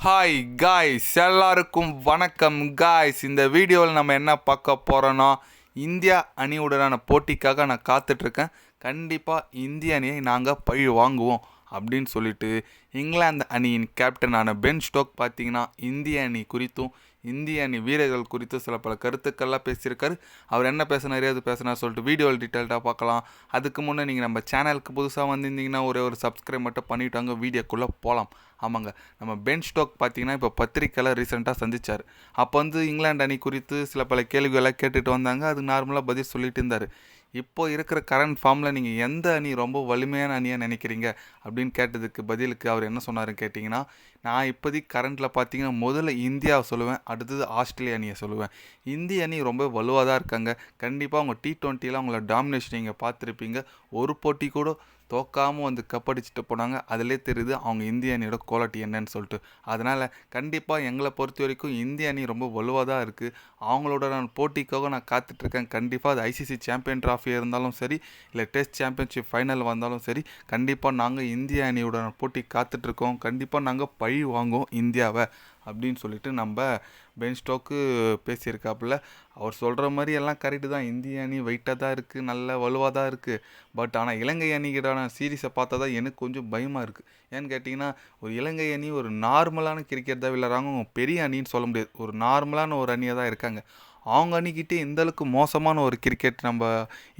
Hi guys எல்லாருக்கும் வணக்கம் guys இந்த வீடியோவில் நம்ம என்ன பார்க்க போகிறோன்னா இந்தியா அணியுடனான போட்டிக்காக நான் காத்துட்ருக்கேன். கண்டிப்பாக இந்திய அணியை நாங்கள் பழி வாங்குவோம் அப்படின்னு சொல்லிட்டு இங்கிலாந்து அணியின் கேப்டனான பென் ஸ்டோக் பார்த்தீங்கன்னா இந்திய அணி குறித்தும் இந்திய அணி வீரர்கள் குறித்து சில பல கருத்துக்கள்லாம் பேசியிருக்காரு. அவர் என்ன பேசினார் அது பேசினார் சொல்லிட்டு வீடியோவில் டீட்டெயில்டாக பார்க்கலாம். அதுக்கு முன்னே நீங்கள் நம்ம சேனலுக்கு புதுசாக வந்திருந்தீங்கன்னா ஒரே ஒரு சப்ஸ்கிரைப் மட்டும் பண்ணிவிட்டாங்க வீடியோக்குள்ளே போகலாம் ஆமாங்க நம்ம பென் ஸ்டோக் பார்த்தீங்கன்னா இப்போ பத்திரிக்கையில் ரீசெண்டாக சந்திச்சார். அப்போ வந்து இங்கிலாந்து அணி குறித்து சில பல கேள்விகளை கேட்டுட்டு வந்தாங்க அது நார்மலாக பதில் சொல்லிட்டு இருந்தார். இப்போ இருக்கிற கரண்ட் ஃபார்மில் நீங்கள் எந்த அணி ரொம்ப வலிமையான அணியாக நினைக்கிறீங்க? அப்படின்னு கேட்டதுக்கு பதிலுக்கு அவர் என்ன சொன்னார் கேட்டிங்கன்னா நான் இப்போதைக்கு கரண்ட்டில் பார்த்தீங்கன்னா முதல்ல இந்தியாவை சொல்லுவேன் அடுத்தது ஆஸ்திரேலிய அணியை சொல்லுவேன். இந்திய அணி ரொம்ப வலுவாக தான் இருக்காங்க. கண்டிப்பாக அவங்க டி ட்வெண்ட்டியில் அவங்கள டாமினேஷன் நீங்கள் பார்த்துருப்பீங்க. ஒரு போட்டி கூட தோக்காமல் வந்து கப்படிச்சிட்டு போனாங்க. அதிலே தெரியுது அவங்க இந்திய அணியோட குவாலிட்டி என்னன்னு சொல்லிட்டு. அதனால் கண்டிப்பாக எங்களை பொறுத்த வரைக்கும் இந்திய அணி ரொம்ப வலுவாக தான் இருக்குது அவங்களோட நான் போட்டிக்காக நான் காத்துட்ருக்கேன் கண்டிப்பாக அது ஐசிசி சாம்பியன் ட்ராஃபியாக இருந்தாலும் சரி இல்லை டெஸ்ட் சாம்பியன்ஷிப் ஃபைனல் வந்தாலும் சரி கண்டிப்பாக நாங்கள் இந்திய அணியோட போட்டி காத்துட்ருக்கோம் கண்டிப்பாக நாங்கள் பழி வாங்குவோம் இந்தியாவை அப்படின்னு சொல்லிட்டு நம்ம பென் ஸ்டோக்கு பேசியிருக்காப்புல. அவர் சொல்கிற மாதிரி எல்லாம் கரெக்டு தான். இந்திய அணி வெயிட்டாக தான் இருக்குது நல்ல வலுவாக தான் இருக்குது பட் ஆனால் இலங்கை அணிக்கிட்டான சீரீஸை பார்த்தா தான் எனக்கு கொஞ்சம் பயமாக இருக்குது ஏன்னு கேட்டிங்கன்னா ஒரு இலங்கை அணி ஒரு நார்மலான கிரிக்கெட் தான் விளையாடுறாங்க. பெரிய அணின்னு சொல்ல முடியாது. ஒரு நார்மலான ஒரு அணியாக தான் இருக்காங்க. அவங்க அணிக்கிட்டே இந்தளவுக்கு மோசமான ஒரு கிரிக்கெட் நம்ம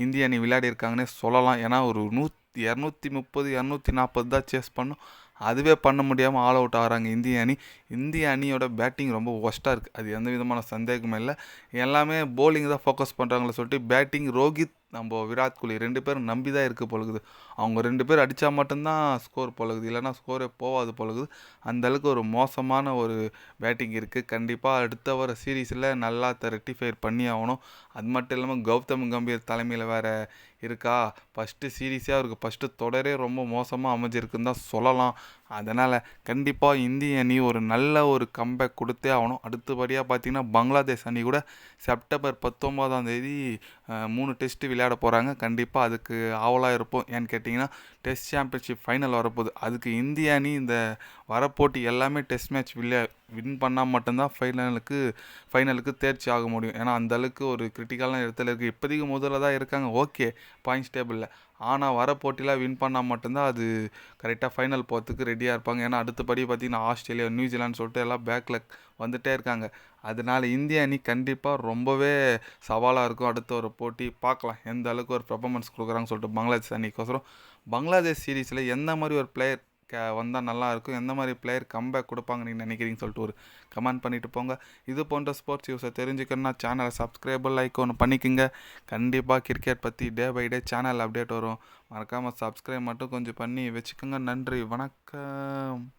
இந்திய அணி விளையாடி இருக்காங்கன்னே சொல்லலாம். ஏன்னா ஒரு நூற்றி இரநூத்தி முப்பது இரநூத்தி நாற்பது தான் சேஸ் பண்ணும். அதுவே பண்ண முடியாமல் ஆல் அவுட் ஆகிறாங்க இந்திய அணி. இந்திய அணியோட பேட்டிங் ரொம்ப ஒஸ்ட்டாக இருக்குது அது எந்த விதமான சந்தேகமும் இல்லை. எல்லாமே போலிங் தான் ஃபோக்கஸ் பண்ணுறாங்களே சொல்லிட்டு பேட்டிங் ரோஹித் நம்ம விராட் கோலி ரெண்டு பேரும் நம்பி தான் இருக்குது பொழுகுது அவங்க ரெண்டு பேர் அடித்தா மட்டும்தான் ஸ்கோர் பொழுகுது இல்லைனா ஸ்கோரே போகாது பொழுகுது அந்தளவுக்கு ஒரு மோசமான ஒரு பேட்டிங் இருக்குது கண்டிப்பாக அடுத்த வர சீரீஸில் நல்லா ரெக்டிஃபை பண்ணி ஆகணும். அது மட்டும் இல்லாமல் கௌதம் கம்பீர் தலைமையில் வேறு இருக்கா? ஃபஸ்ட்டு சீரீஸே அவருக்கு ஃபஸ்ட்டு தொடரே ரொம்ப மோசமாக அமைஞ்சிருக்குன்னு தான் சொல்லலாம். அதனால் கண்டிப்பாக இந்திய அணி ஒரு நல்ல ஒரு கம்பேக் கொடுத்தே ஆகணும். அடுத்தபடியாக பார்த்திங்கன்னா பங்களாதேஷ் அணி கூட செப்டம்பர் பத்தொம்போதாம் தேதி மூணு டெஸ்ட்டு விளையாட போகிறாங்க கண்டிப்பாக அதுக்கு ஆவலாக இருப்போம். ஏன்னு கேட்டிங்கன்னா டெஸ்ட் சாம்பியன்ஷிப் ஃபைனல் வரப்போகுது. அதுக்கு இந்திய அணி இந்த வரப்போட்டி எல்லாமே டெஸ்ட் மேட்ச் வில்லே வின் பண்ணால் மட்டும்தான் ஃபைனலுக்கு ஃபைனலுக்கு தேர்ச்சி ஆக முடியும். ஏன்னா அந்தளவுக்கு ஒரு கிரிட்டிக்கலான இடத்துல இருக்குது இப்போதைக்கு முதல்ல தான் இருக்காங்க. ஓகே பாயிண்ட்ஸ் டேபிளில் ஆனால் வர போட்டியில் வின் பண்ணால் மட்டும்தான் அது கரெக்டாக ஃபைனல் போகிறதுக்கு ரெடியாக இருப்பாங்க. ஏன்னா அடுத்தபடி பார்த்திங்கன்னா ஆஸ்திரேலியா நியூசிலாந்து சொல்லிட்டு எல்லாம் பேக்கில் வந்துகிட்டே இருக்காங்க. அதனால் இந்திய அணி கண்டிப்பாக ரொம்பவே சவாலாக இருக்கும். அடுத்த ஒரு போட்டி பார்க்கலாம். எந்த அளவுக்கு ஒரு பர்ஃபாமன்ஸ் கொடுக்குறாங்கன்னு சொல்லிட்டு பங்களாதேஷ் அணிக்கோசரம் பங்களாதேஷ் சீரீஸில் எந்த மாதிரி ஒரு பிளேயர் க வந்தால் நல்லாயிருக்கும்? எந்த மாதிரி பிளேயர் கம்பேக் கொடுப்பாங்க நீங்கள் நினைக்கிறீங்கன்னு சொல்லிட்டு ஒரு கமெண்ட் பண்ணிவிட்டு போங்க. இது போன்ற ஸ்போர்ட்ஸ் நியூஸை தெரிஞ்சுக்கணும்னா சேனலை சப்ஸ்கிரைபர் லைக் ஒன்று பண்ணிக்கோங்க. கண்டிப்பாக கிரிக்கெட் பற்றி day by day channel update வரும். மறக்காமல் சப்ஸ்கிரைப் மட்டும் கொஞ்சம் பண்ணி வச்சுக்கோங்க. நன்றி. வணக்கம்.